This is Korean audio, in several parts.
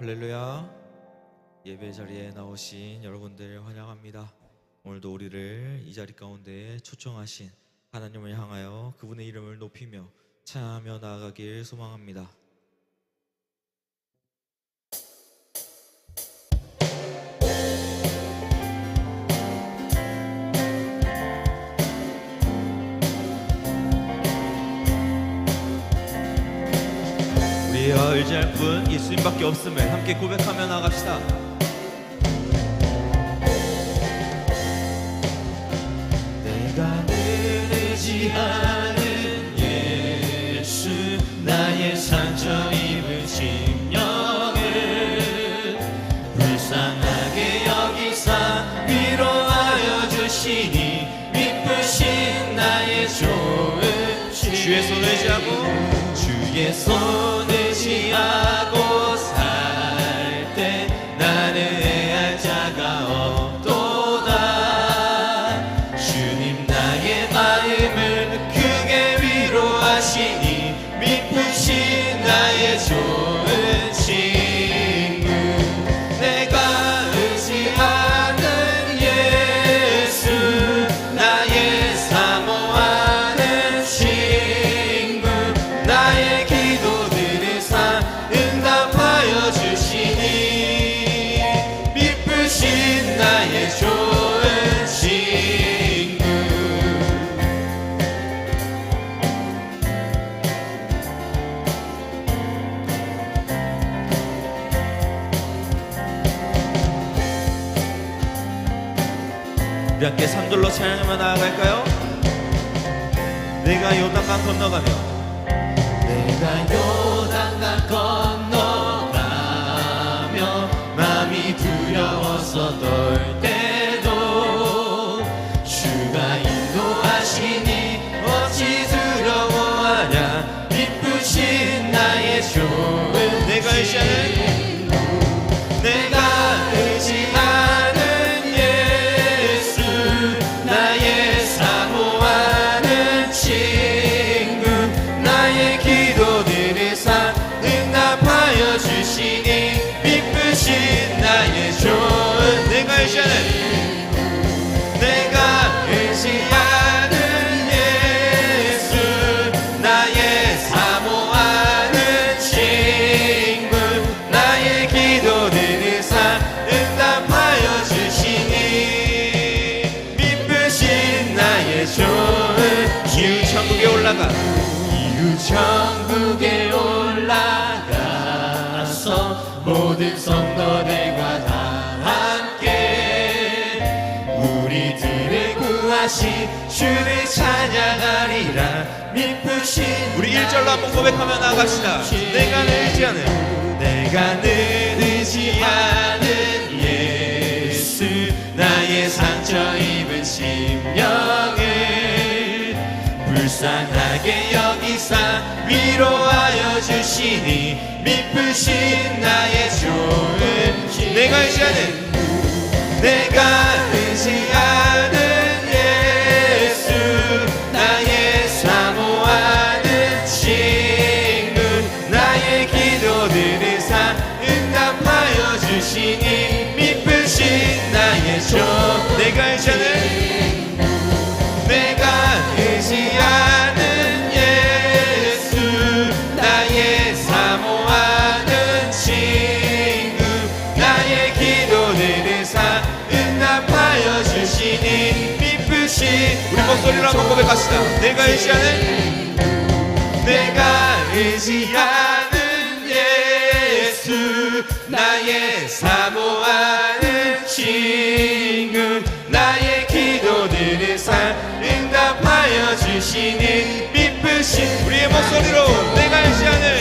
할렐루야. 예배 자리에 나오신 여러분들 환영합니다. 오늘도 우리를 이 자리 가운데 초청하신 하나님을 향하여 그분의 이름을 높이며 찬양하며 나아가길 소망합니다. 우리가 의지할 분 예수님밖에 없음을 함께 고백하며 나갑시다. 내가 늘 의지하는 예수 나의 상처 입은 심령을 불쌍하게 여기사 위로하여 주시니 미쁘신 나의 좋은 주 주의 손 의지하고 주의 손 우리 함께 삼돌로 찬양하며 나아갈까요? 내가 요단강 건너가며 내가 요단강 건너가며 마음이 두려워서 떨 나의 좋은 이웃 천국에 올라가. 이웃 천국에 올라가서 모든 성도들과 다 함께 우리들을 구하신 주를 찬양하리라. 미쁘신 우리 1절로 한번 고백하며 나갑시다. 내가 늘 의지하는 내가 늘 의지하는 예수 나의 상처 입은 심령을 불쌍하게 여기사 위로하여 주시니 미쁘신 나의 좋은 신 내가 의지하는 내가 의지하는 우리 목소리로 한번 고백합시다. 내가 의지하는 내가 의지하는 예수 나의 사모하는 친구 나의 기도들을 사 응답하여 주시니 미쁘신 우리의 목소리로 내가 의지하는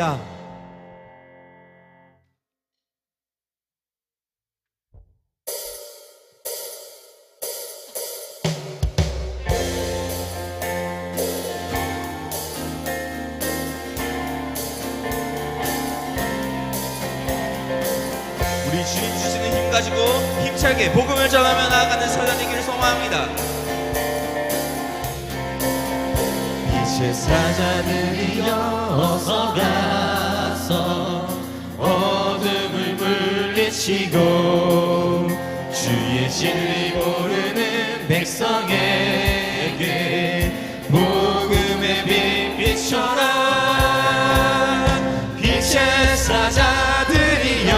믿습니다. 우리 주님 주시는 힘 가지고 힘차게 복음을 전하며 나아가는 사자되기를 소망합니다. 빛의 사자들이 어서 가 물리치고 주의 진리 모르는 백성에게 복음의 빛 비춰라 빛의 사자들이여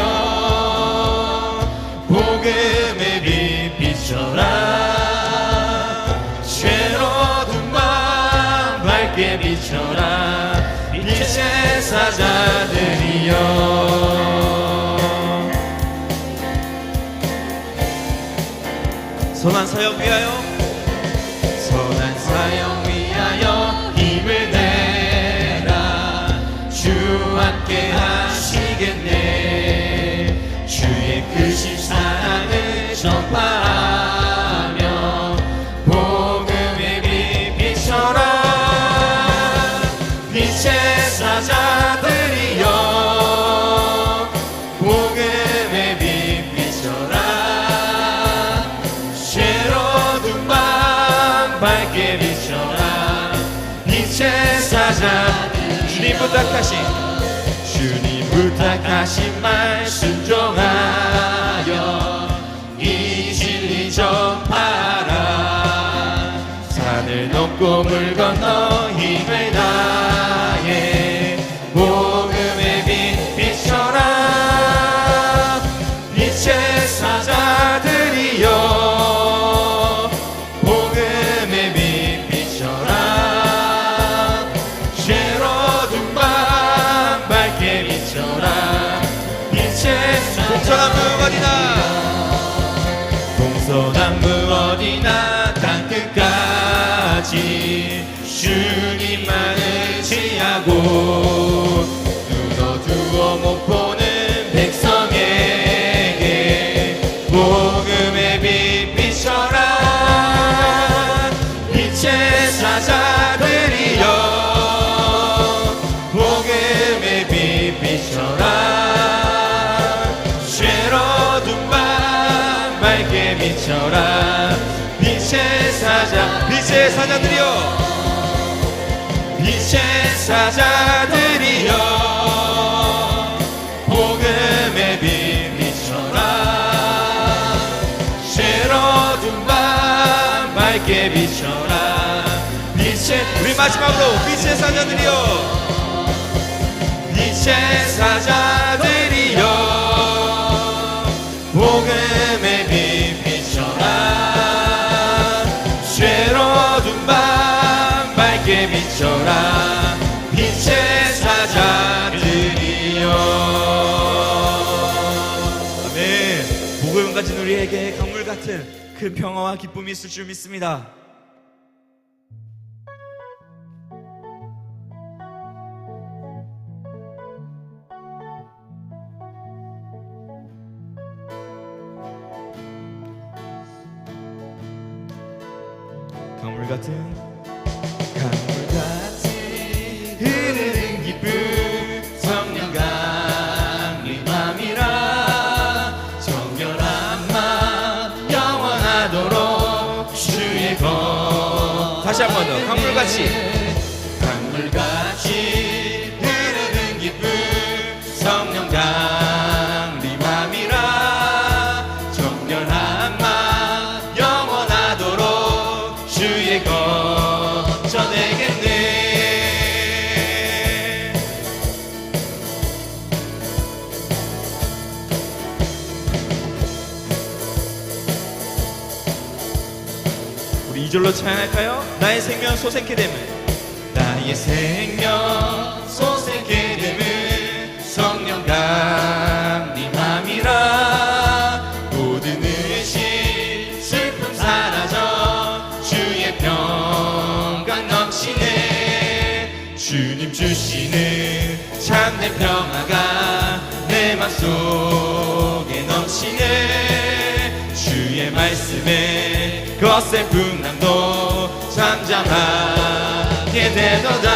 복음의 빛 비춰라 죄로 둔 밤 밝게 비춰라 빛의 사자들이여 선한 사역 위하여 부탁하신 주님 부탁하신 말 순종하 빛의 사자들이여 복음의 빛 비춰라 죄로둔 밤 밝게 비춰라. 빛의 우리 마지막으로 빛의 사자들이여 빛의 사자 가진 우리에게 강물 같은 큰 평화와 기쁨이 있을 줄 믿습니다 다시 한 번 더 강물같이 이절로 찬양할까요? 나의 생명 소생케 됨을. 나의 생명 소생케 됨은 성령 강림함이라. 모든 의심 슬픔 사라져. 주의 평강 넘치네. 참된 평화가 내 맘속에 넘치네 거센 풍랑도 잠잠하게 되도다.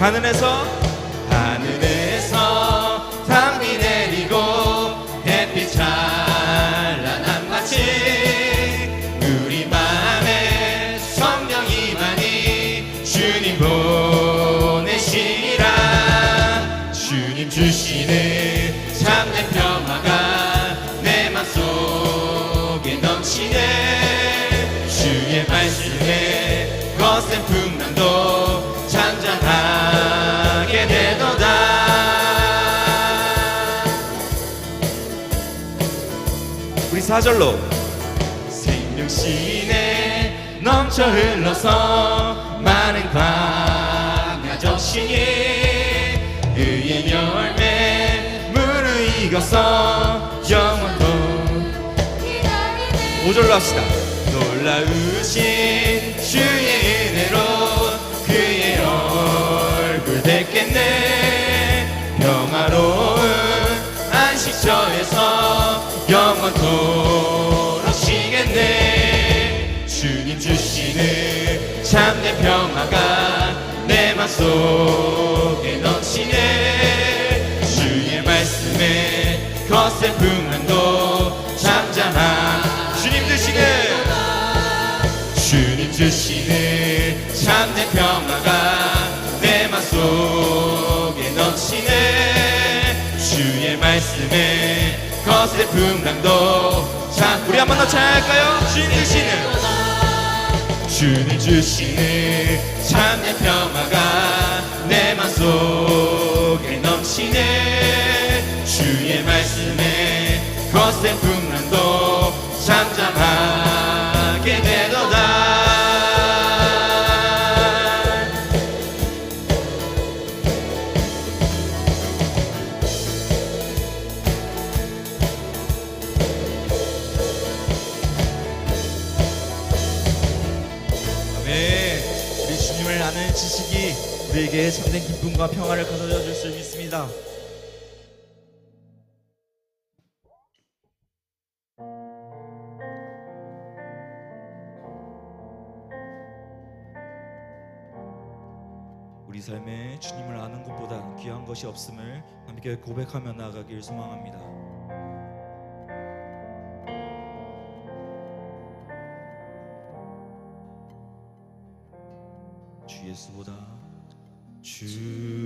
하늘에서 4절로. 생명신에 넘쳐 흘러서 많은 광야적신이 의의 열매 물을 익어서 영원토 5절로 합시다. 놀라우신 주의 영원토록 쉬겠네. 주님 주시는 참된 평화가 내 맘속에 넘치네. 주의 말씀에 거센 풍랑도 잠잠한 주님 주시는 주님 주시는 참된 평화가 내 맘속에 넘치네. 주의 말씀에 거센 풍랑도. 참 우리 한 번 더 찬양할까요? 주님 주시는 주님 주시는 참된 평화가 내 맘속에 넘치네. 주의 말씀에 거센 풍랑도. 잠잠하 참된 기쁨과 평화를 가져다 줄수 믿습니다. 우리 삶에 주님을 아는 것보다 귀한 것이 없음을 함께 고백하며 나아가길 소망합니다. 주 예수보다 주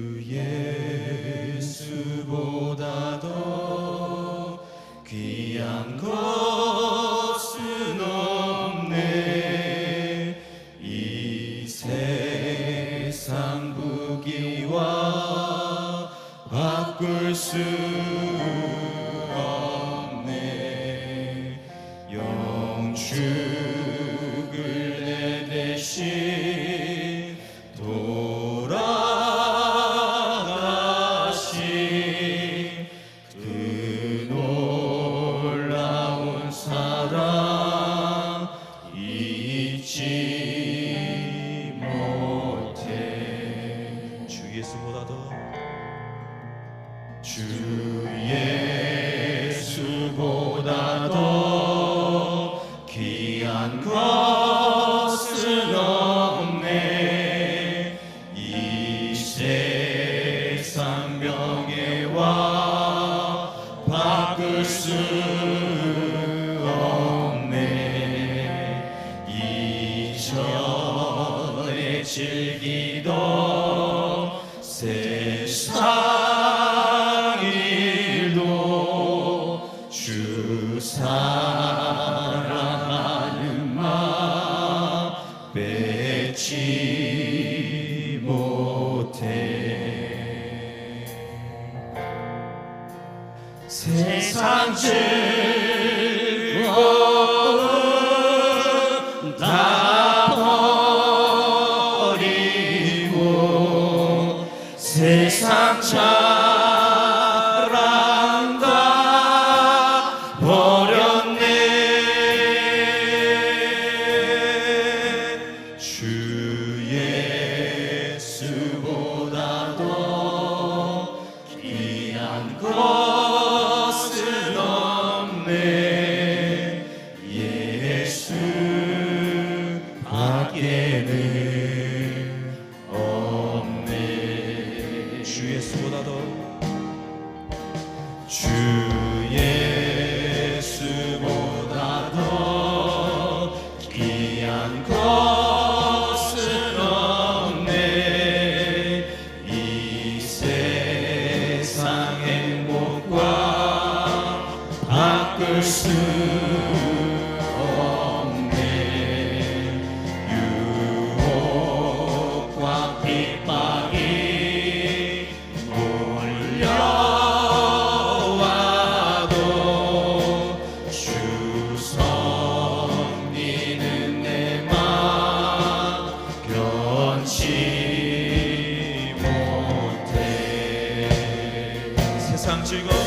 세상 즐거움.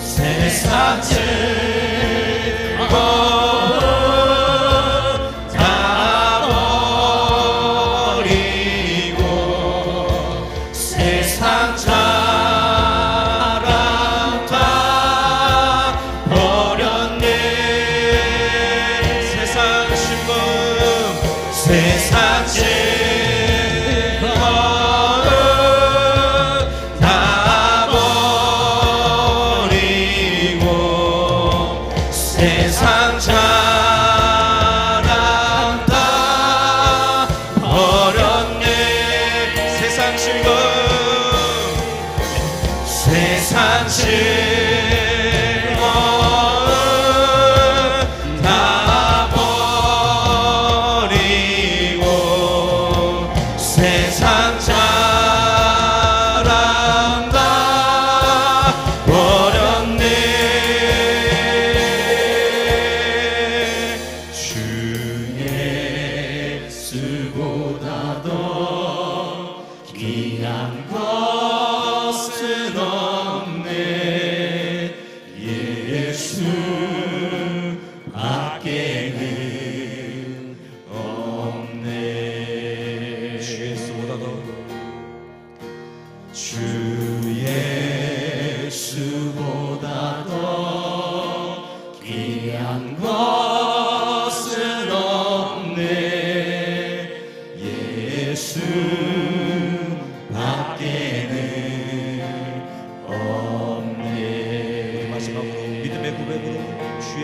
세상 즐거움 세상 참 주보다 더 귀한 것.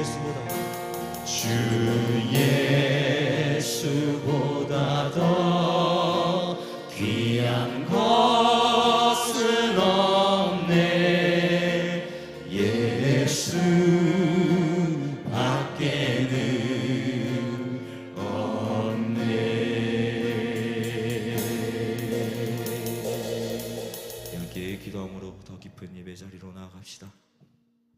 예수보다 주 예수보다 더 귀한 것은 없네. 예수 밖에는 없네. 함께 기도함으로 더 깊은 예배 자리로 나아갑시다.